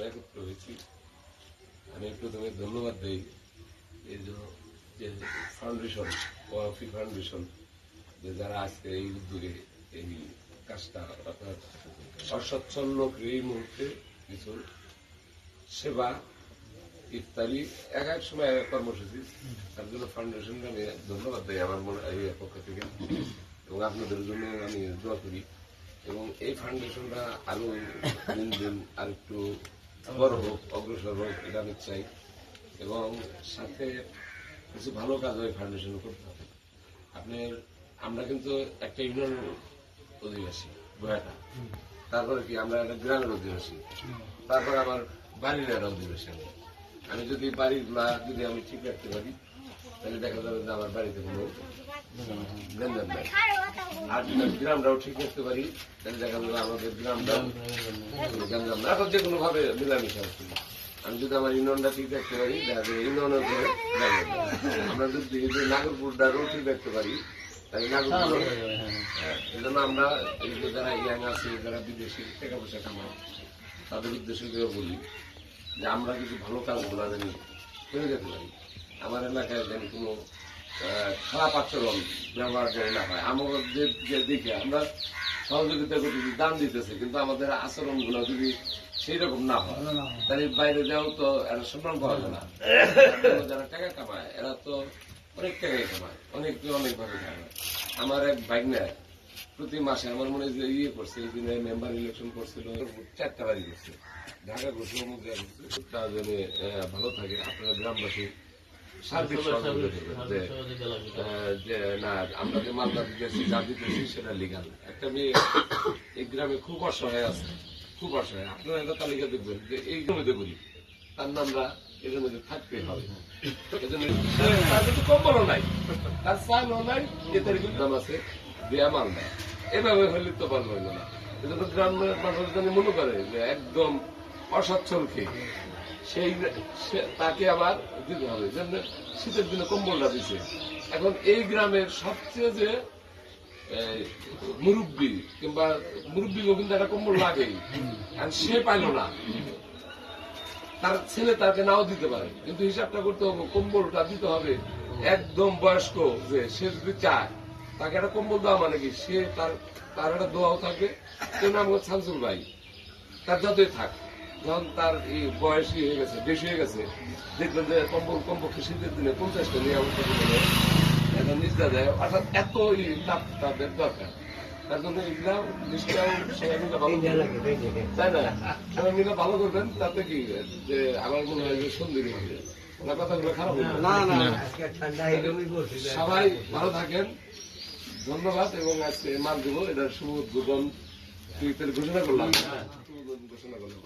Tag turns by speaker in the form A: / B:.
A: আমরা একত্র হয়েছি আমি প্রথমে ধন্যবাদ দিই এই যে যে ফাউন্ডেশন ওয়াফি ফাউন্ডেশন যে যারা আজকে এই উদ্যোগে এই কাজটা অসচ্ছল লোক এই মুহূর্তে কিছু সেবা, ইফতারি, এক এক সময় এক এক কর্মসূচি, তার জন্য ফাউন্ডেশনকে আমি ধন্যবাদ দিই আমার মনে এই পক্ষ থেকে। এবং আপনাদের জন্য আমি দোয়া করি। এবং এই ফাউন্ডেশনটা আরও দিন দিন আর একটু বড় হোক অগ্রসর হোক এটা আমি চাই। এবং সাথে কিছু ভালো কাজ হয় ফাউন্ডেশন করতে হবে। আপনার আমরা কিন্তু একটা ইউনিয়ন অধিবাসী বয়াটা তারপরে কি আমরা একটা গ্রামের অধিবাসী। তারপরে আমার বাড়ির একটা অধিবাসী আমি। যদি বাড়ির না যদি আমি ঠিক রাখতে পারি তাহলে দেখা যাবে যে আমার বাড়িতে কোনো গঞ্জাম নাই। আর যদি আমি গ্রামটাও ঠিক রাখতে পারি তাহলে দেখা যাবে আমাদের গঞ্জাম না যে কোনো ভাবে মিলামিশা হচ্ছে আমি যদি আমার ইউনিয়নটা ঠিক রাখতে পারি দেখা ইউনিয়নের উপরে আমরা যদি এই যে ঠিক রাখতে পারি তাহলে নাগরপুর হ্যাঁ, এই জন্য আমরা এই যে যারা ইয়াং আছে যারা বিদেশি টাকা পয়সা কামায় তাদের উদ্দেশ্য করে বলি। যে আমরা কিছু ভালো কাজ কাজগুলো যেন করে যেতে পারি। আমার এলাকায় যেন কোনো খারাপ আচরণ ব্যবহার যেন না হয়। আমাদের যে দিকে আমরা সহযোগিতা করতেছি দান দিতেছে কিন্তু আমাদের আচরণগুলো যদি সেই রকম না হয় তাহলে বাইরে যাও তো এরা সম্মান পাওয়া যায় না। যারা টাকা কামায় এরা তো অনেক টাকাই কামায় অনেক অনেক ভাবে কামায়। আমার এক ভাগ্নে প্রতি মাসে আমার মনে হয় যে ইয়ে করছে এই দিনে মেম্বার ইলেকশন করছিল। চারটা বাড়ি করছে। ঢাকা করছে তা যেন ভালো থাকে। আপনারা গ্রামবাসী সার্বিক সহযোগিতা যে না আমরা যে মালদা দিতেছি যা দিতেছি সেটা লিগাল একটা মেয়ে এই গ্রামে খুব অসহায় আছে। খুব অসহায়। আপনারা একটা তালিকা দেখবেন যে এই জমিতে করি তার নামরা এদের মধ্যে থাকতে হবে। এজন্য তার কিন্তু কম্বলও নাই। তার চালও নাই এদের কিন্তু দাম আছে। দেয়া মাল দেয় এভাবে হইলে তো পারব না। এজন্য গ্রামের মানুষ যেন মনে করে যে একদম অসচ্ছল খেয়ে। সেই তাকে আবার দিতে হবে। যেমন শীতের দিনে কম্বলটা দিছে। এখন এই গ্রামের সবচেয়ে যে মুরব্বি কিংবা মুরব্বী কিন্তু একটা কম্বল লাগেই। আর সে পাইল না। তার ছেলে তাকে নাও দিতে পারে। কিন্তু হিসাবটা করতে হবে, কম্বলটা দিতে হবে। একদম বয়স্ক যে, সে যদি চায় তাকে একটা কম্বল দেওয়া মানে কি? সে তার তার একটা দোয়াও থাকবে। কেউ নাম হচ্ছে শামসুল ভাই। তার যতই থাক যখন তার এই বয়স হয়ে গেছে বেশি হয়ে গেছে দেখবেন যে কম্বল কমপক্ষে শীতের দিনে পঞ্চাশটা নিয়ে অবস্থা এখন নিচটা দেয়। অর্থাৎ এত তাপ তাদের দরকার। তার জন্য এগুলা নিশ্চয় সবাই মিলে ভালো তাই না? সবাই মিলে ভালো করবেন তাতে কি যে আমার মনে হয় যে সুন্দরী হবে। কথাগুলো খারাপ না। সবাই ভালো থাকেন। ধন্যবাদ এবং আজকে মাল দেবো এটার শুভ উদ্বোধন ঘোষণা করলাম। ঘোষণা করলাম।